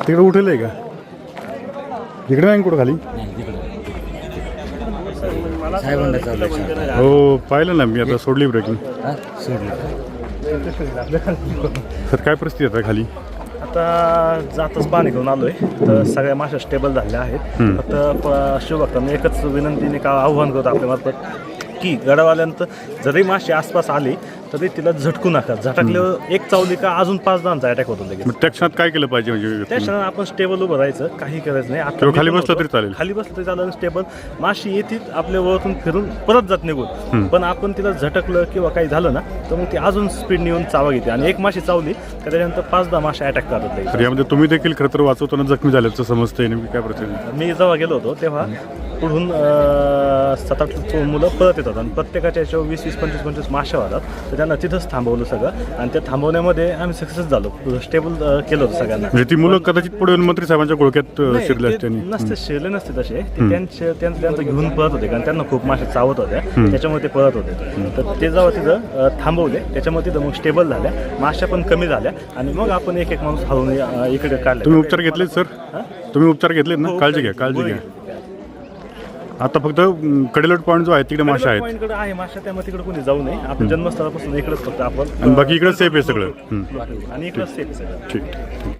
तिकडे उठेल आहे का? इकडे नाही कुठं खाली? हो पाहिलं ना मी आता सोडली ब्रेकिंग सर काय परिस्थिती आहे आता खाली? आता जातच पाणी घेऊन आलोय. तर सगळ्या माश्या स्टेबल झाल्या आहेत. फक्त प- शिवभक्तांना एकच विनंतीने का आव्हान करतो आपल्या मार्फत की गडावाल्यानंतर जरी माशी आसपास आली तरी तिला झटकू नका. झटकल्यावर एक चावली का अजून पाच दहांचा अटॅक होतो लगेच. मग त्या क्षणात काय केलं पाहिजे त्या म्हणजे क्षणात आपण स्टेबल उभं राहायचं काही करायचं नाही. आता किंवा मी खाली पण बसलं होतो. तरी चालेल. खाली बसलं तरी चालेल स्टेबल माशी येते आपल्या वळतून फिरून परत जात निघून. पण आपण तिला झटकलं किंवा काही झालं ना तर मग ती अजून स्पीड नेऊन चावा घेते. आणि एक माशी चावली का त्याच्यानंतर पाच दहा माशी अटॅक करतात लगेच. तर यामध्ये तुम्ही देखील खरं तर वाचवताना जखमी झाल्याचं समजतंय नेमकी काय परिस्थिती मी जेव्हा गेलो होतो तेव्हा पुढून सात आठ मुलं परत येतात आणि प्रत्येकाच्या याच्यावर वीस वीस पंचवीस पंचवीस माशा होतात तर त्यांना तिथंच थांबवलं सगळं आणि त्या थांबवण्यामध्ये आम्ही सक्सेस झालो. स्टेबल केलं होतं सगळ्यांना. म्हणजे ती मुलं कदाचित पुढे मंत्री साहेबांच्या गोळक्यात शिरले असते नसते शिरले नसते तसे. ते त्यांचे त्यांचं घेऊन पळत होते कारण त्यांना खूप मासे चावत होत्या. त्याच्यामुळे ते पळत होते. तर ते जेव्हा तिथं थांबवले. त्याच्यामुळे तिथं मग स्टेबल झाल्या. माश्या पण कमी झाल्या. आणि मग आपण एक एक माणूस हळून इकडे काढले. तुम्ही उपचार घेतलेत सर? तुम्ही उपचार घेतलेत ना? हो, काळजी घ्या काळजी घ्या. आता फक्त कडेलोट पॉईंट जो आहे तिकडे माशा आहेत. आहे माशा त्यामुळे तिकडे कोणी जाऊ नये. आपण जन्मस्थळापासून इकडेच फक्त आपण आणि बाकी इकडे सेफ आहे सगळं. हं. आणि इकडे सेफ सगळं. ठीक ठीक.